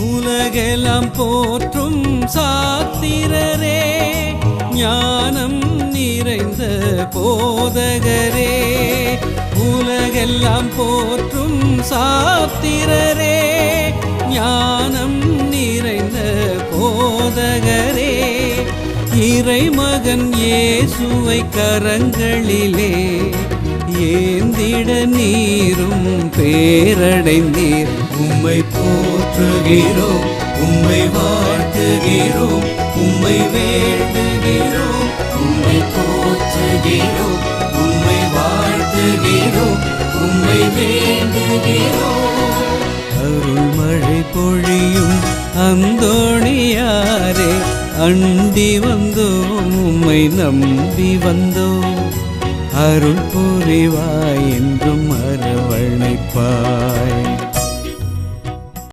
உலகெல்லாம் போற்றும் சாத்திரரே ஞானம் நிறைந்த போதகரே. உலகெல்லாம் போற்றும் சாத்திரரே ஞானம் நிறைந்த போதகரே. இறைமகன் இயேசுவை கரங்களிலே ஏந்திட நீரும் பேரடைந்தீர். உம்மை போற்றுகிறோம் உம்மை வாழ்த்துகிறோம் உம்மை வேண்டுகிறோம் உம்மை போற்றுகிறோம் உம்மை வாழ்த்துகிறோம் உம்மை வேண்டுகிறோம். அருள்மழை பொழியும் அந்தோணியாரே அண்டி வந்தோம் உம்மை நம்பி வந்தோம். அருள் புரிவாய் என்றும் அரவணைப்பாய்